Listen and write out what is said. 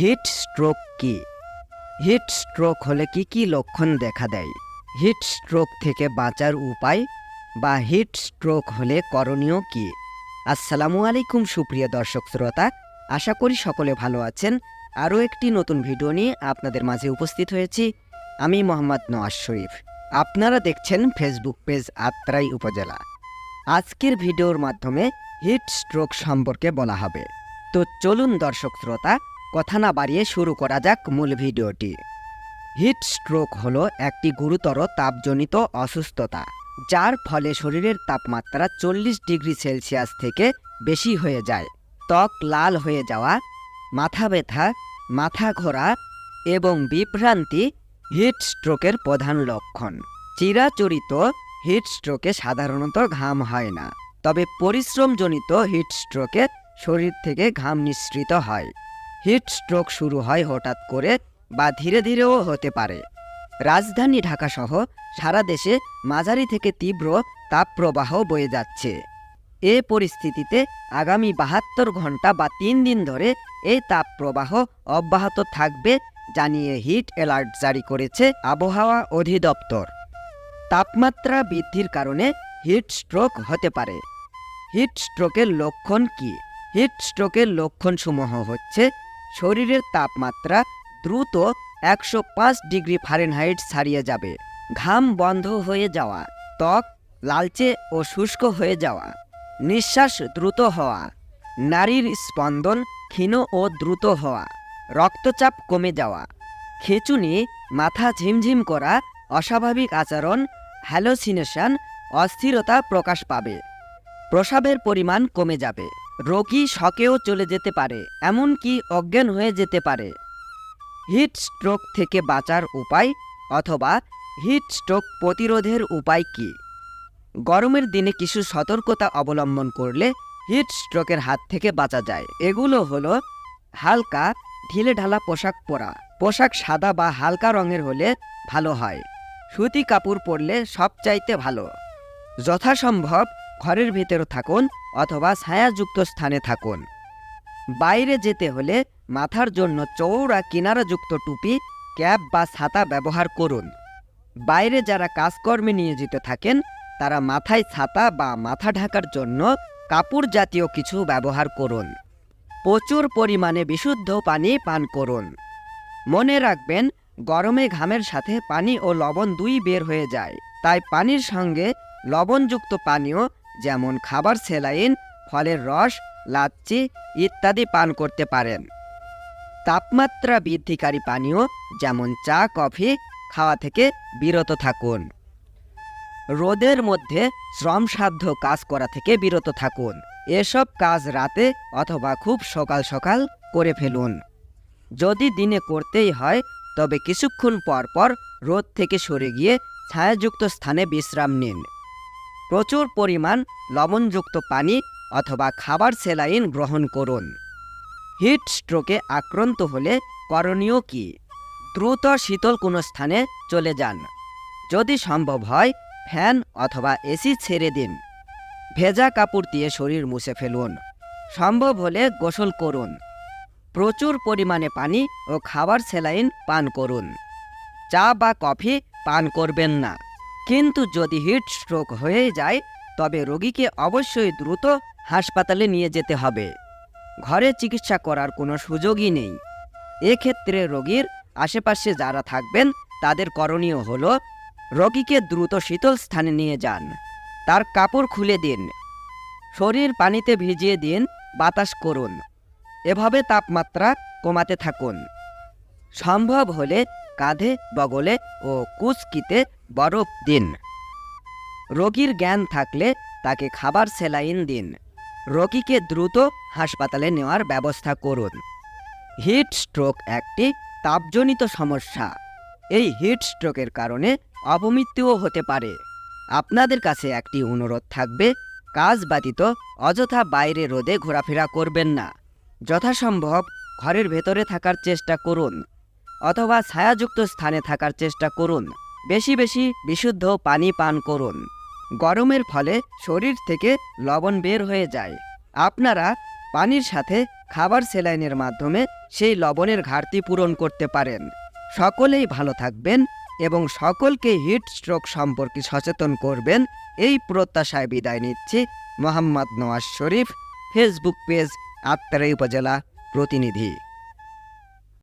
Hit stroke কি? Heat stroke হলে কি কি লক্ষণ দেখা দেয়? হিট স্ট্রোক থেকে বাঁচার উপায় বা হিট স্ট্রোক হলে করণীয় কি? আসসালামু আলাইকুম, সুপ্রিয় দর্শক শ্রোতা। আশা করি সকলে ভালো আছেন। আরও একটি নতুন ভিডিও নিয়ে আপনাদের মাঝে উপস্থিত হয়েছি। আমি মোহাম্মদ নওয়াজ শরীফ। আপনারা দেখছেন ফেসবুক পেজ আত্রাই উপজেলা। আজকের ভিডিওর মাধ্যমে হিট স্ট্রোক সম্পর্কে বলা হবে। তো চলুন দর্শক শ্রোতা কথা না বাড়িয়ে শুরু করা যাক মূল ভিডিওটি। হিট স্ট্রোক হলো একটি গুরুতর তাপজনিত অসুস্থতা, যার ফলে শরীরের তাপমাত্রা চল্লিশ ডিগ্রি সেলসিয়াস থেকে বেশি হয়ে যায়। ত্বক লাল হয়ে যাওয়া, মাথা ব্যথা, মাথা ঘোরা এবং বিভ্রান্তি হিট স্ট্রোকের প্রধান লক্ষণ। চিরাচরিত হিট স্ট্রোকে সাধারণত ঘাম হয় না, তবে পরিশ্রমজনিত হিট স্ট্রোকে শরীর থেকে ঘাম নিঃসৃত হয়। হিট স্ট্রোক শুরু হয় হঠাৎ করে বা ধীরে ধীরেও হতে পারে। রাজধানী ঢাকাসহ সারা দেশে মাঝারি থেকে তীব্র তাপপ্রবাহ বয়ে যাচ্ছে। এ পরিস্থিতিতে আগামী বাহাত্তর ঘণ্টা বা তিন দিন ধরে এই তাপপ্রবাহ অব্যাহত থাকবে, জানিয়ে হিট অ্যালার্ট জারি করেছে আবহাওয়া অধিদপ্তর। তাপমাত্রা বৃদ্ধির কারণে হিট স্ট্রোক হতে পারে। হিট স্ট্রোকের লক্ষণ কি? হিট স্ট্রোকের লক্ষণসমূহ হচ্ছে শরীরের তাপমাত্রা দ্রুত একশো পাঁচ ডিগ্রি ফারেনহাইট ছাড়িয়ে যাবে। ঘাম বন্ধ হয়ে যাওয়া, ত্বক লালচে ও শুষ্ক হয়ে যাওয়া, নিঃশ্বাস দ্রুত হওয়া, নারীর স্পন্দন ক্ষীণ ও দ্রুত হওয়া, রক্তচাপ কমে যাওয়া, খেচুনি, মাথা ঝিমঝিম করা, অস্বাভাবিক আচরণ, হ্যালোসিনেশন, অস্থিরতা প্রকাশ পাবে। প্রসাবের পরিমাণ কমে যাবে। রোগী শকেও চলে যেতে পারে, এমনকি অজ্ঞান হয়ে যেতে পারে। হিট স্ট্রোক থেকে বাঁচার উপায় অথবা হিট স্ট্রোক প্রতিরোধের উপায় কি? গরমের দিনে কিছু সতর্কতা অবলম্বন করলে হিট স্ট্রোকের হাত থেকে বাঁচা যায়। এগুলো হলো হালকা ঢিলে ঢালা পোশাক পরা। পোশাক সাদা বা হালকা রঙের হলে ভালো হয়। সুতি কাপড় পরলে সবচাইতে ভালো। যথাসম্ভব ঘরের ভেতরে থাকুন অথবা ছায়াযুক্ত স্থানে থাকুন। বাইরে যেতে হলে মাথার জন্য চৌড়া কিনারাযুক্ত টুপি, ক্যাপ বা ছাতা ব্যবহার করুন। বাইরে যারা কাজকর্মে নিয়োজিত থাকেন, তারা মাথায় ছাতা বা মাথা ঢাকার জন্য কাপড় জাতীয় কিছু ব্যবহার করুন। প্রচুর পরিমাণে বিশুদ্ধ পানি পান করুন। মনে রাখবেন, গরমে ঘামের সাথে পানি ও লবণ দুই বের হয়ে যায়। তাই পানির সঙ্গে লবণযুক্ত পানীয় যেমন খাবার সেলাইন ফলের রস, লাচ্ছি ইত্যাদি পান করতে পারেন। তাপমাত্রা বৃদ্ধিকারী পানীয় যেমন চা, কফি খাওয়া থেকে বিরত থাকুন। রোদের মধ্যে শ্রমসাধ্য কাজ করা থেকে বিরত থাকুন। এসব কাজ রাতে অথবা খুব সকাল সকাল করে ফেলুন। যদি দিনে করতেই হয়, তবে কিছুক্ষণ পর পর রোদ থেকে সরে গিয়ে ছায়াযুক্ত স্থানে বিশ্রাম নিন। প্রচুর পরিমাণ লবণযুক্ত পানি অথবা খাবার সেলাইন গ্রহণ করুন। হিট স্ট্রোকে আক্রান্ত হলে করণীয় কি? দ্রুত শীতল কোনো স্থানে চলে যান। যদি সম্ভব হয়, ফ্যান অথবা এসি ছেড়ে দিন। ভেজা কাপড় দিয়ে শরীর মুছে ফেলুন। সম্ভব হলে গোসল করুন। প্রচুর পরিমাণে পানি ও খাবার সেলাইন পান করুন। চা বা কফি পান করবেন না। কিন্তু যদি হিট স্ট্রোক হয়ে যায়, তবে রোগীকে অবশ্যই দ্রুত হাসপাতালে নিয়ে যেতে হবে। ঘরে চিকিৎসা করার কোনো সুযোগই নেই। এক্ষেত্রে রোগীর আশেপাশে যারা থাকবেন, তাদের করণীয় হল, রোগীকে দ্রুত শীতল স্থানে নিয়ে যান। তার কাপড় খুলে দিন। শরীর পানিতে ভিজিয়ে দিন, বাতাস করুন। এভাবে তাপমাত্রা কমাতে থাকুন। সম্ভব হলে কাঁধে, বগলে ও কুচকিতে বরফ দিন। রোগীর জ্ঞান থাকলে তাকে খাবার সেলাইন দিন। রোগীকে দ্রুত হাসপাতালে নেওয়ার ব্যবস্থা করুন। হিট স্ট্রোক একটি তাপজনিত সমস্যা। এই হিট স্ট্রোকের কারণে অপমৃত্যুও হতে পারে। আপনাদের কাছে একটি অনুরোধ থাকবে, কাজ ব্যতীত অযথা বাইরে রোদে ঘোরাফেরা করবেন না। যথাসম্ভব ঘরের ভেতরে থাকার চেষ্টা করুন, অথবা ছায়াযুক্ত স্থানে থাকার চেষ্টা করুন। বেশি বেশি বিশুদ্ধ পানি পান করুন। গরমের ফলে শরীর থেকে লবণ বের হয়ে যায়। আপনারা পানির সাথে খাবার সেলাইনের মাধ্যমে সেই লবণের ঘাটতি পূরণ করতে পারেন। সকলেই ভালো থাকবেন এবং সকলকে হিট স্ট্রোক সম্পর্কে সচেতন করবেন। এই প্রত্যাশায় বিদায় নিচ্ছি। মোহাম্মদ নওয়াজ শরীফ, ফেসবুক পেজ আত্মারাই উপজেলা প্রতিনিধি।